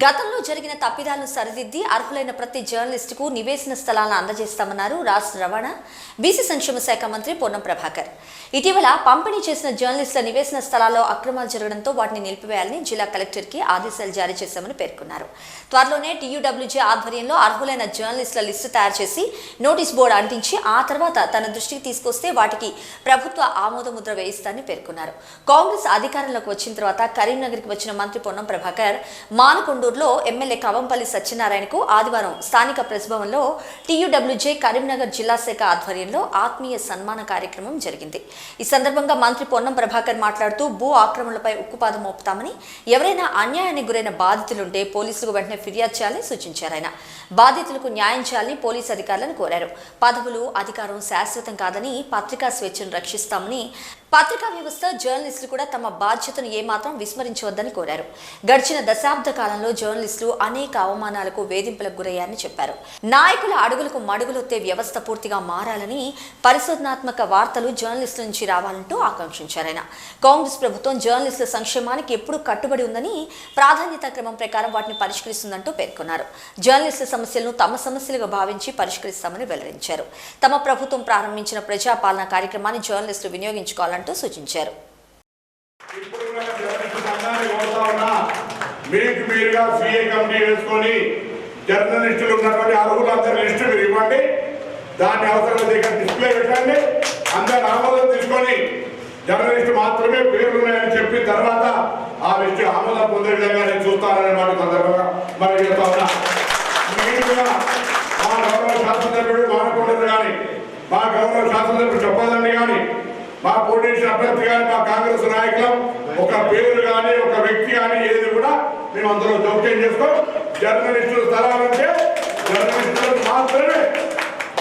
గతంలో జరిగిన తప్పిదాలను సరిదిద్ది అర్హులైన ప్రతి జర్నలిస్టుకు నివేశన స్థలాలను అందజేస్తామన్నారు రాష్ట్ర రవాణా బీసీ సంక్షేమ శాఖ మంత్రి పొన్నం ప్రభాకర్. ఇటీవల పంపిణీ చేసిన జర్నలిస్టుల నివేశన స్థలాల్లో అక్రమాలు జరగడంతో వాటిని నిలిపివేయాలని జిల్లా కలెక్టర్కి ఆదేశాలు జారీ చేశామని పేర్కొన్నారు. త్వరలోనే టీయూడబ్ల్యూజీ ఆధ్వర్యంలో అర్హులైన జర్నలిస్టుల లిస్టు తయారు చేసి నోటీస్ బోర్డు అంటించి ఆ తర్వాత తన దృష్టికి తీసుకొస్తే వాటికి ప్రభుత్వ ఆమోదముద్ర వేయిస్తారని పేర్కొన్నారు. కాంగ్రెస్ అధికారంలోకి వచ్చిన తర్వాత కరీంనగర్కి వచ్చిన మంత్రి పొన్నం ప్రభాకర్ మానకొండూరులో ఎమ్మెల్యే కవంపల్లి సత్యనారాయణకు ఆదివారం స్థానిక ప్రెస్ భవన్లో టీయూడబ్ల్యూజే కరీంనగర్ జిల్లా శాఖ ఆధ్వర్యంలో ఆత్మీయ సన్మాన కార్యక్రమం జరిగింది. ఈ సందర్భంగా మంత్రి పొన్నం ప్రభాకర్ మాట్లాడుతూ భూ ఆక్రమణలపై ఉక్కుపాదం మోపుతామని ఎవరైనా అన్యాయానికి గురైన బాధితులుంటే పోలీసులకు వెంటనే ఫిర్యాదు చేయాలని సూచించారు ఆయన. బాధితులకు న్యాయం చేయాలని పోలీసు అధికారులను కోరారు. పదవులు అధికారం శాశ్వతం కాదని పత్రికా స్వేచ్ఛను రక్షిస్తామని పత్రికా వ్యవస్థ జర్నలిస్టులు కూడా తమ బాధ్యతను ఏమాత్రం విస్మరించవద్దని కోరారు. గడిచిన దశాబ్ద కాలంలో జర్నలిస్టులు అనేక అవమానాలకు వేధింపులకు గురయ్యారని చెప్పారు. నాయకుల అడుగులకు మడుగులొత్తే వ్యవస్థ పూర్తిగా మారాలని పరిశోధనాత్మక వార్తలు జర్నలిస్టుల నుంచి రావాలంటూ ఆకాంక్షించారు ఆయన. కాంగ్రెస్ ప్రభుత్వం జర్నలిస్టుల సంక్షేమానికి ఎప్పుడూ కట్టుబడి ఉందని ప్రాధాన్యత క్రమం ప్రకారం వాటిని పరిష్కరిస్తుందంటూ పేర్కొన్నారు. జర్నలిస్టుల సమస్యలను తమ సమస్యలుగా భావించి పరిష్కరిస్తామని వెల్లడించారు. తమ ప్రభుత్వం ప్రారంభించిన ప్రజాపాలన కార్యక్రమాన్ని జర్నలిస్టులు వినియోగించుకోవాలని అంటూ సూచించారు. జర్నలిస్టు మీకు మీరుగా సిఏ కమిటీ వేసుకొని జర్నలిస్టులు ఉన్నటువంటి అర్హులందరి లిస్టు మీరు ఇవ్వండి. దాన్ని అవసరం ఇక్కడ డిస్ప్లే పెట్టండి. అందరి ఆమోదం తీసుకొని జర్నలిస్టు మాత్రమే పేర్లు ఉన్నాయని చెప్పిన తర్వాత ఆ లిస్టు ఆమోదం పొందే విధంగా నేను చూస్తాననే మాట సందర్భంగా మరి చెప్తా ఉన్నా. మీరు మా గౌరవ శాసనసభ్యుడు మానకొండలు కానీ మా గౌరవ శాసనసభ్యుడు చెప్పదండి కానీ మా పోటీ అభ్యర్థి కానీ మా కాంగ్రెస్ నాయకులం ఒక పేరు కానీ ఒక వ్యక్తి కానీ ఏది కూడా మేము అందులో జోక్యం చేసుకో. జర్నలిస్టులు స్థలాలంటే జర్నలిస్టులకు మాత్రమే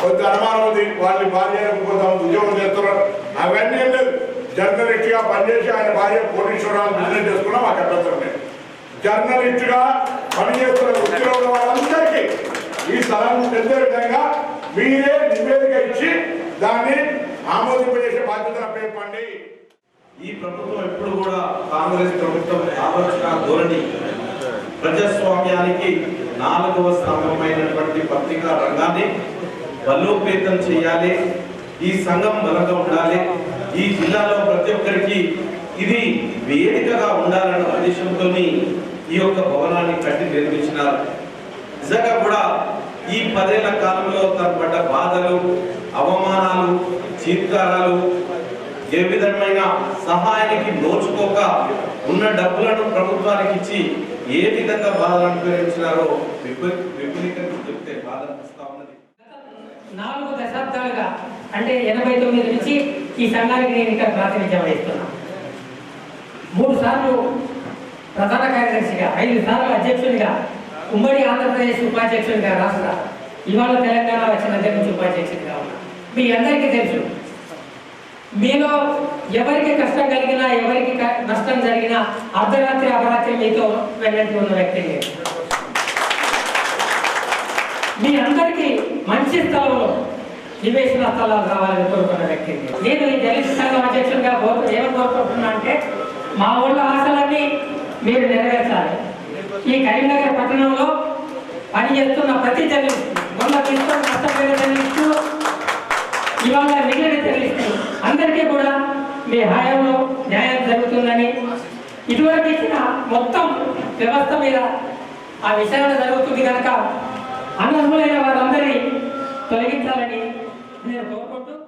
కొంత అనుమానం ఉంది. వాళ్ళ భార్య కొంత ఉద్యోగం చేస్తున్నారు. అవన్నీ ఏం లేదు. జర్నలిస్ట్గా పనిచేసి ఆయన భార్య కోటీశ్వరాలు బిజినెస్ చేసుకున్నాం. మాకు అభ్యంతరం లేదు. జర్నలిస్ట్గా పనిచేస్తున్న వృత్తిలో ఉన్న వాళ్ళందరికీ ఈ స్థలం తెలిసే విధంగా మీరే నివేదిక ఇచ్చి దాన్ని ఆమోదింపజేసే బాధ్యత పేర్పండి. ఈ ప్రభుత్వం ఎప్పుడు కూడా కాంగ్రెస్ ప్రభుత్వం ఆలోచన ధోరణి ప్రజాస్వామ్యానికి నాలుగవ స్తంభమైనటువంటి పత్రికా రంగాన్ని బలోపేతం చేయాలి. ఈ సంఘం బలంగా ఉండాలి. ఈ జిల్లాలో ప్రతి ఒక్కరికి ఇది వేదికగా ఉండాలన్న ఉద్దేశంతో ఈ యొక్క భవనాన్ని కట్టి నిర్మించినారు. నిజంగా కూడా ఈ పదేళ్ళ కాలంలో తన పడ్డ బాధలు చీత్కారాలు ఏ విధమైన సహాయానికి నోచుకోక ఉన్న డబ్బులను ప్రభుత్వానికి ఇచ్చి ఏ విధంగా బాధలు అనుభవించినారో విపరీతంగా చెప్తే బాధ అనిపిస్తా ఉన్నది. నాలుగు దశాబ్దాలుగా అంటే ఎనభై తొమ్మిది నుంచి ఈ సంఘానికి నేను ఇక్కడ ప్రాతినిధ్యం వహిస్తున్నాను మూడు సార్లు ప్రధాన కార్యదర్శిగా ఐదు సార్లు అధ్యక్షునిగా ఉమ్మడి ఆంధ్రప్రదేశ్ ఉపాధ్యక్షునిగా రాష్ట్ర ఇవాళ తెలంగాణ వచ్చిన దగ్గర నుంచి ఉపాధ్యక్షునిగా ఉన్నా. మీ అందరికీ తెలుసు మీలో ఎవరికి కష్టం కలిగినా ఎవరికి నష్టం జరిగినా అర్ధరాత్రి అపరాత్రి మీతో వెళ్ళండి ఉన్న వ్యక్తి మీ అందరికీ మంచి స్థలంలో నివేశన స్థలాలు కావాలని కోరుకున్న వ్యక్తి నేను. ఈ దళిత సంఘం అధ్యక్షుడిగా కోరు ఏమని కోరుకుంటున్నా అంటే మా ఊళ్ళ ఆశలన్నీ మీరు నెరవేర్చాలి. ఈ కరీంనగర్ పట్టణంలో పని చేస్తున్న ప్రతి జర్నలిస్ట్ మొన్న తీసుకొని కష్టపడిన జర్నలిస్టు ఇవాళ మిగిలిన జర్నలిస్టు మీ హయాంలో న్యాయం జరుగుతుందని ఇటువంటి ఇచ్చిన మొత్తం వ్యవస్థ మీద ఆ విచారణ జరుగుతుంది కనుక అనర్హులైన వారందరినీ తొలగించాలని నేను కోరుకుంటున్నాను